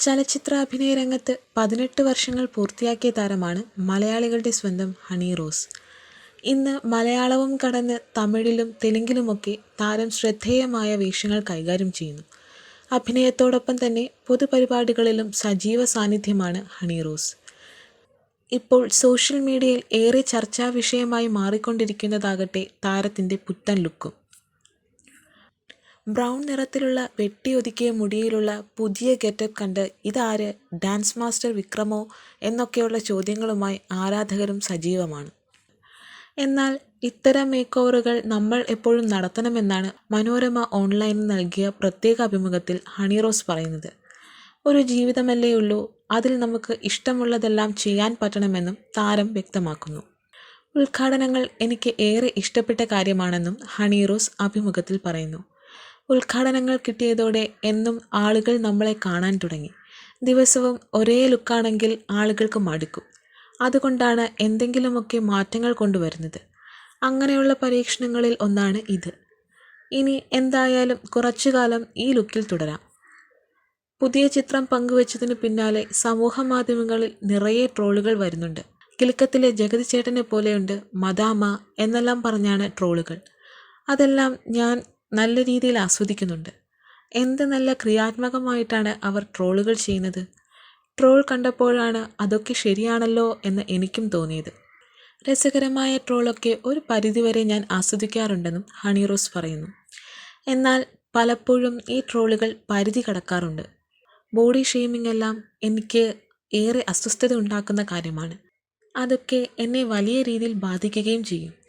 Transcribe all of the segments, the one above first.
ചലച്ചിത്ര അഭിനയ രംഗത്ത് പതിനെട്ട് വർഷങ്ങൾ പൂർത്തിയാക്കിയ താരമാണ് മലയാളികളുടെ സ്വന്തം ഹണി റോസ്. ഇന്ന് മലയാളവും കടന്ന് തമിഴിലും തെലുങ്കിലുമൊക്കെ താരം ശ്രദ്ധേയമായ വേഷങ്ങൾ കൈകാര്യം ചെയ്യുന്നു. അഭിനയത്തോടൊപ്പം തന്നെ പൊതുപരിപാടികളിലും സജീവ സാന്നിധ്യമാണ് ഹണി റോസ്. ഇപ്പോൾ സോഷ്യൽ മീഡിയയിൽ ഏറെ ചർച്ചാ വിഷയമായി മാറിക്കൊണ്ടിരിക്കുന്നതാകട്ടെ താരത്തിന്റെ പുത്തൻ ലുക്കും. ബ്രൗൺ നിറത്തിലുള്ള വെട്ടിയൊതുക്കിയ മുടിയിലുള്ള പുതിയ ഗെറ്റപ്പ് കണ്ട് ഇതാര്? ഡാൻസ് മാസ്റ്റർ വിക്രമോ? എന്നൊക്കെയുള്ള ചോദ്യങ്ങളുമായി ആരാധകരും സജീവമാണ്. എന്നാൽ ഇത്തരം മേക്ക് ഓവറുകൾ നമ്മൾ എപ്പോഴും നടത്തണമെന്നാണ് മനോരമ ഓൺലൈനിൽ നൽകിയ പ്രത്യേക അഭിമുഖത്തിൽ ഹണി റോസ് പറയുന്നത്. ഒരു ജീവിതമല്ലേ ഉള്ളൂ അതിൽ നമുക്ക് ഇഷ്ടമുള്ളതെല്ലാം ചെയ്യാൻ പറ്റണമെന്നും താരം വ്യക്തമാക്കുന്നു. ഉദ്ഘാടനങ്ങൾ എനിക്ക് ഏറെ ഇഷ്ടപ്പെട്ട കാര്യമാണെന്നും ഹണി റോസ് അഭിമുഖത്തിൽ പറയുന്നു. ഉദ്ഘാടനങ്ങൾ കിട്ടിയതോടെ എന്നും ആളുകൾ നമ്മളെ കാണാൻ തുടങ്ങി. ദിവസവും ഒരേ ലുക്കാണെങ്കിൽ ആളുകൾക്ക് മടുക്കും. അതുകൊണ്ടാണ് എന്തെങ്കിലുമൊക്കെ മാറ്റങ്ങൾ കൊണ്ടുവരുന്നത്. അങ്ങനെയുള്ള പരീക്ഷണങ്ങളിൽ ഒന്നാണ് ഇത്. ഇനി എന്തായാലും കുറച്ചു കാലം ഈ ലുക്കിൽ തുടരാം. പുതിയ ചിത്രം പങ്കുവച്ചതിന് പിന്നാലെ സമൂഹ മാധ്യമങ്ങളിൽ നിറയെ ട്രോളുകൾ വരുന്നുണ്ട്. കിലുക്കത്തിലെ ജഗതി ചേട്ടനെ പോലെയുണ്ട് മദാമ എന്നെല്ലാം പറഞ്ഞാണ് ട്രോളുകൾ. അതെല്ലാം ഞാൻ നല്ല രീതിയിൽ ആസ്വദിക്കുന്നുണ്ട്. എന്ത് നല്ല ക്രിയാത്മകമായിട്ടാണ് അവർ ട്രോളുകൾ ചെയ്യുന്നത്? ട്രോൾ കണ്ടപ്പോഴാണ് അതൊക്കെ ശരിയാണല്ലോ എന്ന് എനിക്കും തോന്നിയത്. രസകരമായ ട്രോളൊക്കെ ഒരു പരിധിവരെ ഞാൻ ആസ്വദിക്കാറുണ്ടെന്നും ഹണി റോസ് പറയുന്നു. എന്നാൽ പലപ്പോഴും ഈ ട്രോളുകൾ പരിധി കടക്കാറുണ്ട്. ബോഡി ഷെയ്മിംഗ് എല്ലാം എനിക്ക് ഏറെ അസ്വസ്ഥത ഉണ്ടാക്കുന്ന കാര്യമാണ്. അതൊക്കെ എന്നെ വലിയ രീതിയിൽ ബാധിക്കുകയും ചെയ്യും.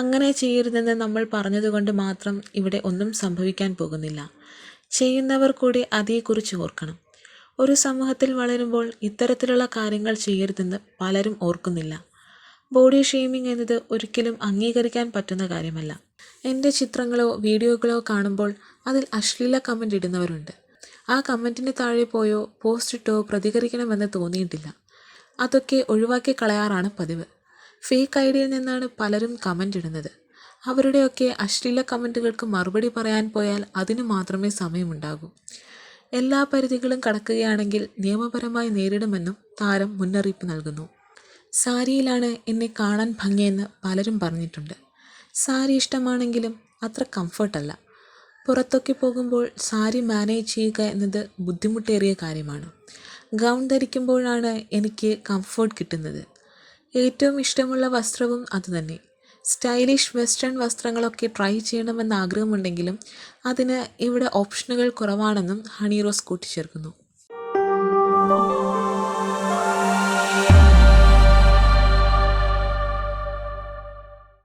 അങ്ങനെ ചെയ്യരുതെന്ന് നമ്മൾ പറഞ്ഞതുകൊണ്ട് മാത്രം ഇവിടെ ഒന്നും സംഭവിക്കാൻ പോകുന്നില്ല. ചെയ്യുന്നവർ കൂടി അതേക്കുറിച്ച് ഓർക്കണം. ഒരു സമൂഹത്തിൽ വളരുമ്പോൾ ഇത്തരത്തിലുള്ള കാര്യങ്ങൾ ചെയ്യരുതെന്ന് പലരും ഓർക്കുന്നില്ല. ബോഡി ഷെയ്മിംഗ് എന്നത് ഒരിക്കലും അംഗീകരിക്കാൻ പറ്റുന്ന കാര്യമല്ല. എന്റെ ചിത്രങ്ങളോ വീഡിയോകളോ കാണുമ്പോൾ അതിൽ അശ്ലീല കമന്റ് ഇടുന്നവരുണ്ട്. ആ കമന്റിന് താഴെ പോയോ പോസ്റ്റ് ഇട്ടോ പ്രതികരിക്കണമെന്ന് തോന്നിയിട്ടില്ല. അതൊക്കെ ഒഴിവാക്കി കളയാറാണ് പതിവ്. ഫേക്ക് ഐഡിയിൽ നിന്നാണ് പലരും കമന്റ് ഇടുന്നത്. അവരുടെയൊക്കെ അശ്ലീല കമന്റുകൾക്ക് മറുപടി പറയാൻ പോയാൽ അതിനു മാത്രമേ സമയമുണ്ടാകൂ. എല്ലാ പരിധികളും കടക്കുകയാണെങ്കിൽ നിയമപരമായി നേരിടുമെന്നും താരം മുന്നറിയിപ്പ് നൽകുന്നു. സാരിയിലാണ് എന്നെ കാണാൻ ഭംഗിയെന്ന് പലരും പറഞ്ഞിട്ടുണ്ട്. സാരി ഇഷ്ടമാണെങ്കിലും അത്ര കംഫർട്ടല്ല പുറത്തൊക്കെ പോകുമ്പോൾ സാരി മാനേജ് ചെയ്യുക എന്നത് ബുദ്ധിമുട്ടേറിയ കാര്യമാണ്. ഗൗൺ ധരിക്കുമ്പോഴാണ് എനിക്ക് കംഫർട്ട് കിട്ടുന്നത്. ഏറ്റവും ഇഷ്ടമുള്ള വസ്ത്രവും അതുതന്നെ. സ്റ്റൈലിഷ് വെസ്റ്റേൺ വസ്ത്രങ്ങളൊക്കെ ട്രൈ ചെയ്യണമെന്ന് ആഗ്രഹമുണ്ടെങ്കിലും അതിന് ഇവിടെ ഓപ്ഷനുകൾ കുറവാണെന്നും ഹണി റോസ് കൂട്ടിച്ചേർക്കുന്നു.